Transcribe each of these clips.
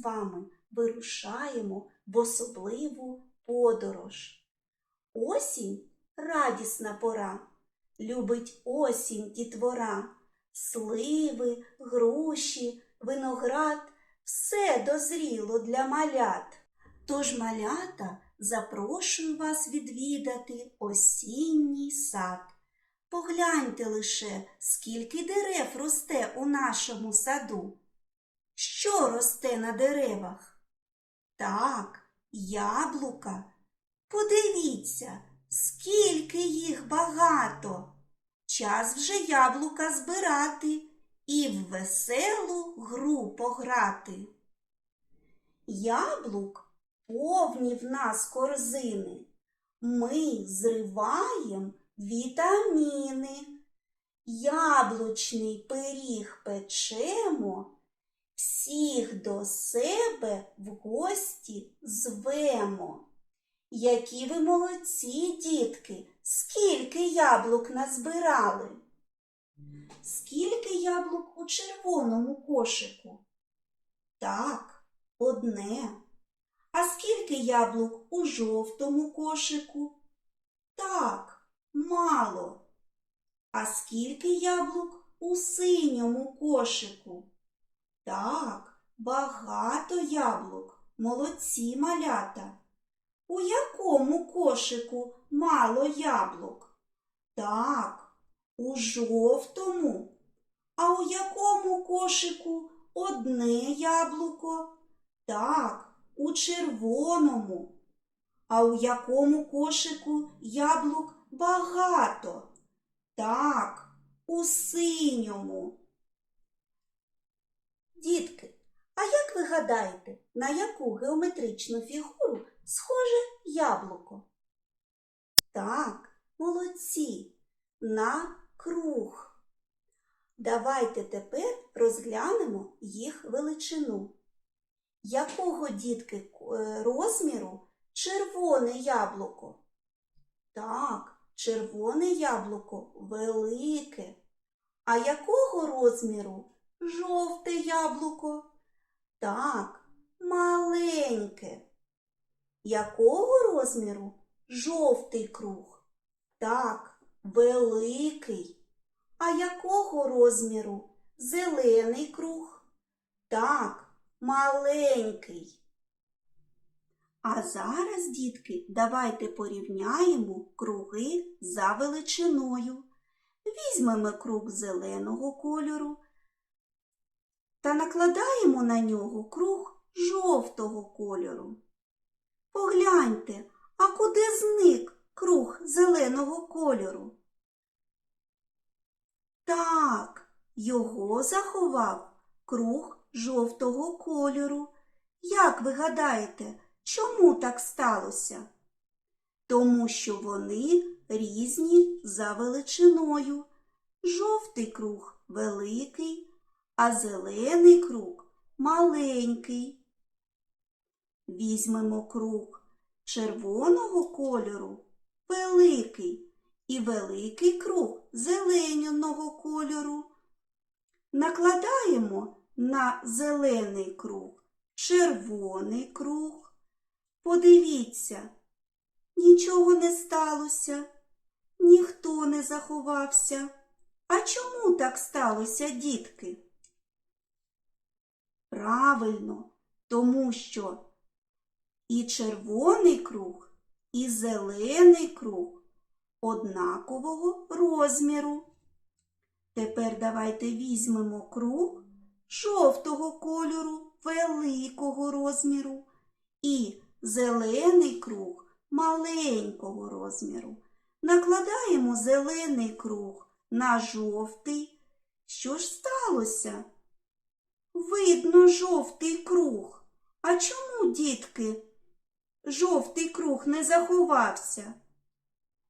вами вирушаємо в особливу подорож. Осінь радісна пора, любить осінь дітвора, сливи, груші, виноград все дозріло для малят. Тож, малята, запрошую вас відвідати осінній сад. Погляньте лише, скільки дерев росте у нашому саду. Що росте на деревах? Так, яблука. Подивіться, скільки їх багато. Час вже яблука збирати і в веселу гру пограти. Яблук повні в нас корзини. Ми зриваєм вітаміни. Яблучний пиріг печемо, всіх до себе в гості звемо. Які ви молодці, дітки, скільки яблук назбирали? Скільки яблук у червоному кошику? Так, одне. А скільки яблук у жовтому кошику? Так, мало. А скільки яблук у синьому кошику? Так, багато яблук. Молодці малята. У якому кошику мало яблук? Так, у жовтому. А у якому кошику одне яблуко? Так, у червоному. А у якому кошику яблук багато? Так, у синьому. Дітки, а як ви гадаєте, на яку геометричну фігуру схоже яблуко? Так, молодці, на круг. Давайте тепер розглянемо їх величину. Якого дітки е, розміру червоне яблуко? Так, червоне яблуко велике. А якого розміру жовте яблуко? Так, маленьке. Якого розміру жовтий круг? Так, великий. А якого розміру зелений круг? Так, маленький. А зараз, дітки, давайте порівняємо круги за величиною. Візьмемо круг зеленого кольору та накладаємо на нього круг жовтого кольору. Погляньте, а куди зник круг зеленого кольору? Так, його заховав круг жовтого кольору. Як ви гадаєте, чому так сталося? Тому що вони різні за величиною. Жовтий круг великий, а зелений круг маленький. Візьмемо круг червоного кольору великий і великий круг зеленого кольору. Накладаємо на зелений круг червоний круг. Подивіться, нічого не сталося, ніхто не заховався. А чому так сталося, дітки? Правильно, тому що і червоний круг, і зелений круг однакового розміру. Тепер давайте візьмемо круг жовтого кольору великого розміру і зелений круг маленького розміру. Накладаємо зелений круг на жовтий. Що ж сталося? Видно жовтий круг. А чому, дітки, жовтий круг не заховався?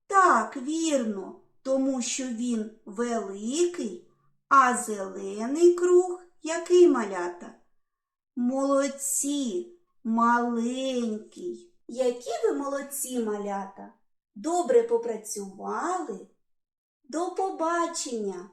Так, вірно, тому що він великий, а зелений круг який малята? Молодці, маленький. Які ви молодці, малята? Добре попрацювали. До побачення!